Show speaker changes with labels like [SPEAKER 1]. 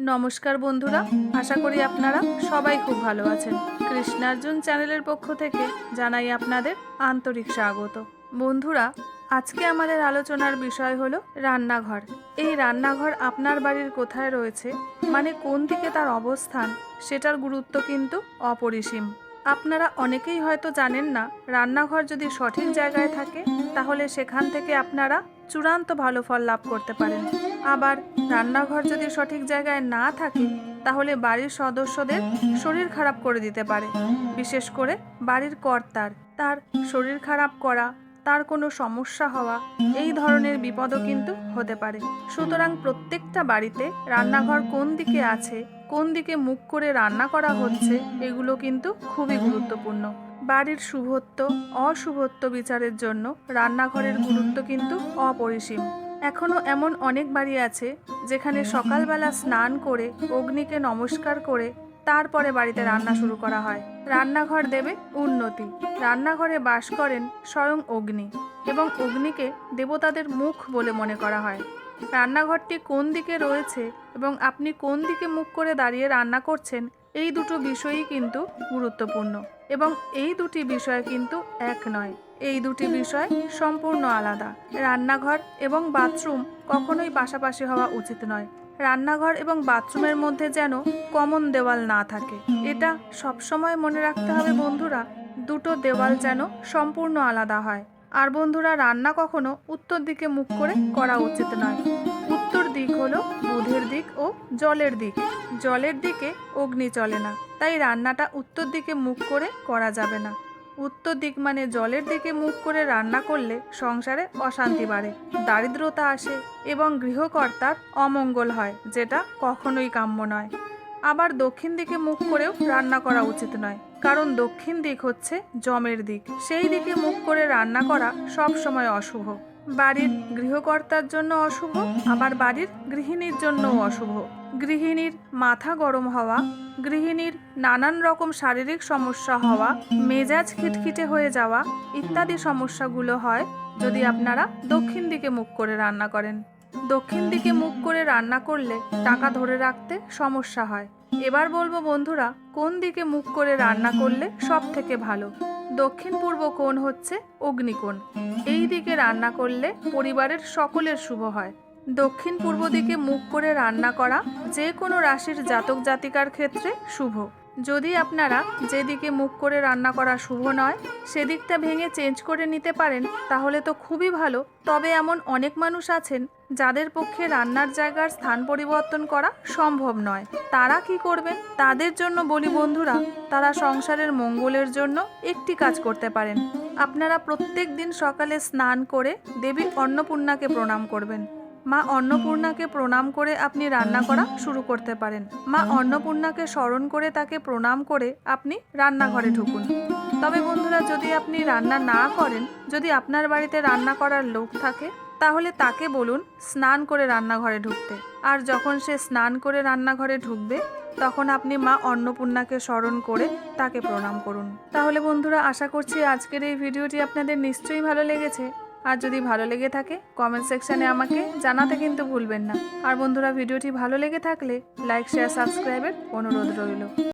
[SPEAKER 1] নমস্কার বন্ধুরা, আশা করি আপনারা সবাই খুব ভালো আছেন। কৃষ্ণার্জুন চ্যানেলের পক্ষ থেকে জানাই আপনাদের আন্তরিক স্বাগত। বন্ধুরা, আজকে আমাদের আলোচনার বিষয় হলো রান্নাঘর। এই রান্নাঘর আপনার বাড়ির কোথায় রয়েছে? মানে কোন দিকে তার অবস্থান? সেটার গুরুত্ব কিন্তু অপরিসীম। আপনারা অনেকেই হয়তো জানেন না, রান্নাঘর যদি সঠিক জায়গায় থাকে, তাহলে সেখান থেকে আপনারা চূড়ান্ত ভালো ফল লাভ করতে পারেন। আবার রান্নাঘর যদি সঠিক জায়গায় না থাকে, তাহলে বাড়ির সদস্যদের শরীর খারাপ করে দিতে পারে। বিশেষ করে বাড়ির কর্তার। তার শরীর খারাপ করা, তার কোনো সমস্যা হওয়া, এই ধরনের বিপদও কিন্তু হতে পারে। সুতরাং প্রত্যেকটা বাড়িতে রান্নাঘর কোন দিকে আছে, কোন দিকে মুখ করে রান্না করা হচ্ছে, এগুলো কিন্তু খুবই গুরুত্বপূর্ণ। বাড়ির শুভত্ব, অশুভত্ব বিচারের জন্য রান্নাঘরের গুরুত্ব কিন্তু অপরিসীম। এখনও এমন অনেক বাড়ি আছে যেখানে সকালবেলা স্নান করে অগ্নিকে নমস্কার করে তারপরে বাড়িতে রান্না শুরু করা হয়। রান্নাঘর দেবে উন্নতি। রান্নাঘরে বাস করেন স্বয়ং অগ্নি এবং অগ্নিকে দেবতাদের মুখ বলে মনে করা হয়। রান্নাঘরটি কোন দিকে রয়েছে এবং আপনি কোন দিকে মুখ করে দাঁড়িয়ে রান্না করছেন এই দুটো বিষয়ই কিন্তু গুরুত্বপূর্ণ এবং এই দুটি বিষয় কিন্তু এক নয়। এই দুটি বিষয় সম্পূর্ণ আলাদা। রান্নাঘর এবং বাথরুম কখনোই পাশাপাশি হওয়া উচিত নয়। রান্নাঘর এবং বাথরুমের মধ্যে যেন কমন দেওয়াল না থাকে। এটা সবসময় মনে রাখতে হবে বন্ধুরা, দুটো দেওয়াল যেন সম্পূর্ণ আলাদা হয়। আর বন্ধুরা, রান্না কখনো উত্তর দিকে মুখ করে করা উচিত নয়। উত্তর দিক হলো বুধের দিক ও জলের দিক। জলের দিকে অগ্নি চলে না, তাই রান্নাটা উত্তর দিকে মুখ করে করা যাবে না। উত্তর দিক মানে জলের দিকে মুখ করে রান্না করলে সংসারে অশান্তি বাড়ে, দারিদ্রতা আসে এবং গৃহকর্তার অমঙ্গল হয়, যেটা কখনোই কাম্য নয়। আবার দক্ষিণ দিকে মুখ করেও রান্না করা উচিত নয়। কারণ দক্ষিণ দিক হচ্ছে জমের দিক। সেই দিকে মুখ করে রান্না করা সব সময় অশুভ। বাড়ির গৃহকর্তার জন্য অশুভ, আবার বাড়ির গৃহিণীর জন্যও অশুভ। গৃহিণীর মাথা গরম হওয়া, গৃহিণীর নানান রকম শারীরিক সমস্যা হওয়া, মেজাজ খিটখিটে হয়ে যাওয়া ইত্যাদি সমস্যাগুলো হয় যদি আপনারা দক্ষিণ দিকে মুখ করে রান্না করেন। দক্ষিণ দিকে মুখ করে রান্না করলে টাকা ধরে রাখতে সমস্যা হয়। এবার বলব বন্ধুরা, কোন দিকে মুখ করে রান্না করলে সব থেকে ভালো? দক্ষিণ পূর্ব কোণ হচ্ছে অগ্নিকোণ। এই দিকে রান্না করলে পরিবারের সকলের শুভ হয়। দক্ষিণ পূর্ব দিকে মুখ করে রান্না করা যে কোনো রাশির জাতক জাতিকার ক্ষেত্রে শুভ। যদি আপনারা যেদিকে মুখ করে রান্না করা শুভ নয়, সেদিকটা ভেঙে চেঞ্জ করে নিতে পারেন, তাহলে তো খুবই ভালো। তবে এমন অনেক মানুষ আছেন, যাদের পক্ষে রান্নার জায়গার স্থান পরিবর্তন করা সম্ভব নয়। তারা কি করবেন? তাদের জন্য বলি বন্ধুরা, তারা সংসারের মঙ্গলের জন্য একটি কাজ করতে পারেন। আপনারা প্রত্যেক দিন সকালে স্নান করে দেবী অন্নপূর্ণাকে প্রণাম করবেন। মা অন্নপূর্ণাকে প্রণাম করে আপনি রান্না করা শুরু করতে পারেন। মা অন্নপূর্ণাকে স্মরণ করে তাকে প্রণাম করে আপনি রান্নাঘরে ঢুকুন। তবে বন্ধুরা, যদি আপনি রান্না না করেন, যদি আপনার বাড়িতে রান্না করার লোক থাকে, তাহলে তাকে বলুন স্নান করে রান্নাঘরে ঢুকতে। আর যখন সে স্নান করে রান্নাঘরে ঢুকবে, তখন আপনি মা অন্নপূর্ণাকে স্মরণ করে তাকে প্রণাম করুন। তাহলে বন্ধুরা, আশা করছি আজকের এই ভিডিওটি আপনাদের নিশ্চয়ই ভালো লেগেছে। আর যদি ভালো লেগে থাকে কমেন্ট সেকশানে আমাকে জানাতে কিন্তু ভুলবেন না। আর বন্ধুরা, ভিডিওটি ভালো লেগে থাকলে লাইক শেয়ার সাবস্ক্রাইবের অনুরোধ রইল।